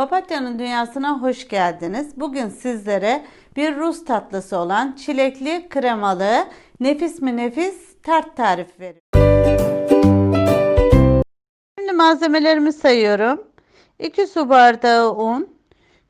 Papatya'nın dünyasına hoş geldiniz. Bugün sizlere bir Rus tatlısı olan çilekli kremalı nefis mi nefis tart tarifi veriyorum. Şimdi malzemelerimi sayıyorum. 2 su bardağı un,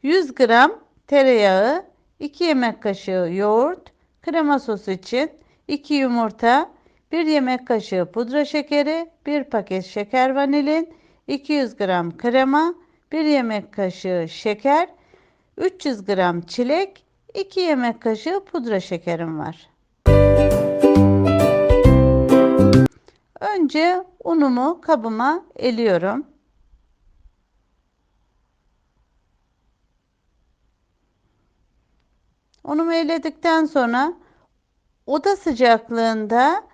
100 gram tereyağı, 2 yemek kaşığı yoğurt, krema sosu için 2 yumurta, 1 yemek kaşığı pudra şekeri, 1 paket şeker vanilin, 200 gram krema, 1 yemek kaşığı şeker, 300 gram çilek, 2 yemek kaşığı pudra şekerim var. Önce unumu kabıma eliyorum. Unumu eledikten sonra oda sıcaklığında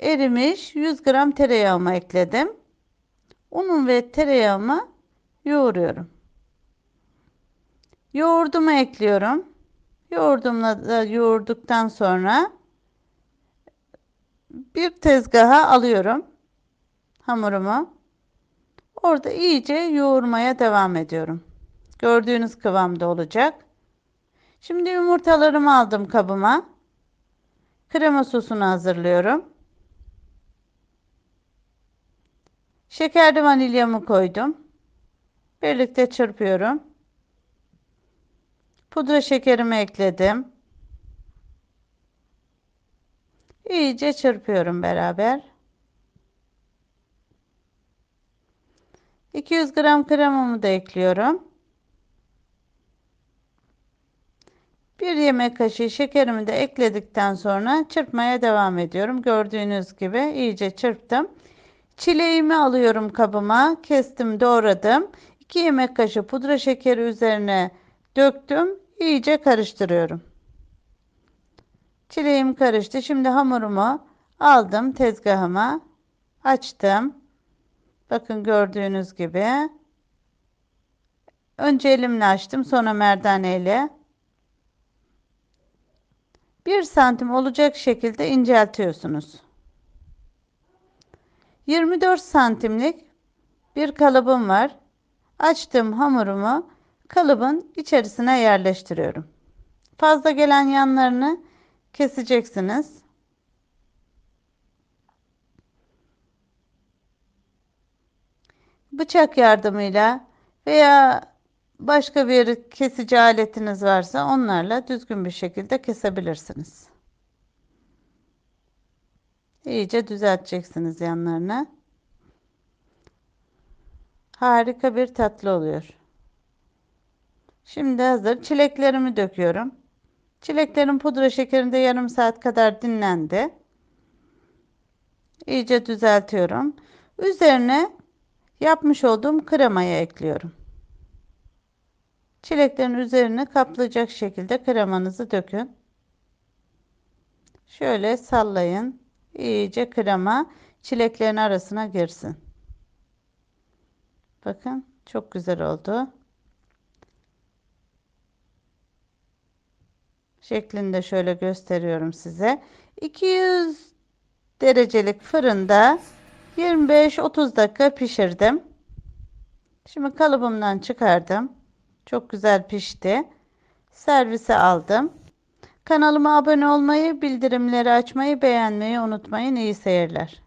erimiş 100 gram tereyağımı ekledim. Unum ve tereyağımı yoğuruyorum. Yoğurdumu ekliyorum. Yoğurdumla da yoğurduktan sonra bir tezgaha alıyorum hamurumu. Orada iyice yoğurmaya devam ediyorum. Gördüğünüz kıvamda olacak. Şimdi yumurtalarımı aldım kabıma. Krema sosunu hazırlıyorum. Şekerli vanilyamı koydum. Birlikte çırpıyorum. Pudra şekerimi ekledim. İyice çırpıyorum beraber. 200 gram kremamı da ekliyorum. 1 yemek kaşığı şekerimi de ekledikten sonra çırpmaya devam ediyorum. Gördüğünüz gibi iyice çırptım. Çileğimi alıyorum kabıma. Kestim, doğradım. 2 yemek kaşığı pudra şekeri üzerine döktüm. İyice karıştırıyorum. Çileğim karıştı. Şimdi hamurumu aldım tezgahıma. Açtım. Bakın gördüğünüz gibi. Önce elimle açtım. Sonra merdaneyle. 1 santim olacak şekilde inceltiyorsunuz. 24 santimlik bir kalıbım var. Açtığım hamurumu kalıbın içerisine yerleştiriyorum. Fazla gelen yanlarını keseceksiniz. Bıçak yardımıyla veya başka bir kesici aletiniz varsa onlarla düzgün bir şekilde kesebilirsiniz. İyice düzelteceksiniz yanlarını. Harika bir tatlı oluyor. Şimdi hazır. Çileklerimi döküyorum. Çileklerin pudra şekerinde yarım saat kadar dinlendi. İyice düzeltiyorum. Üzerine yapmış olduğum kremayı ekliyorum. Çileklerin üzerine kaplayacak şekilde kremanızı dökün. Şöyle sallayın. İyice krema çileklerin arasına girsin. Bakın çok güzel oldu. Şeklinde şöyle gösteriyorum size. 200 derecelik fırında 25-30 dakika pişirdim. Şimdi kalıbımdan çıkardım. Çok güzel pişti. Servise aldım. Kanalıma abone olmayı, bildirimleri açmayı, beğenmeyi unutmayın. İyi seyirler.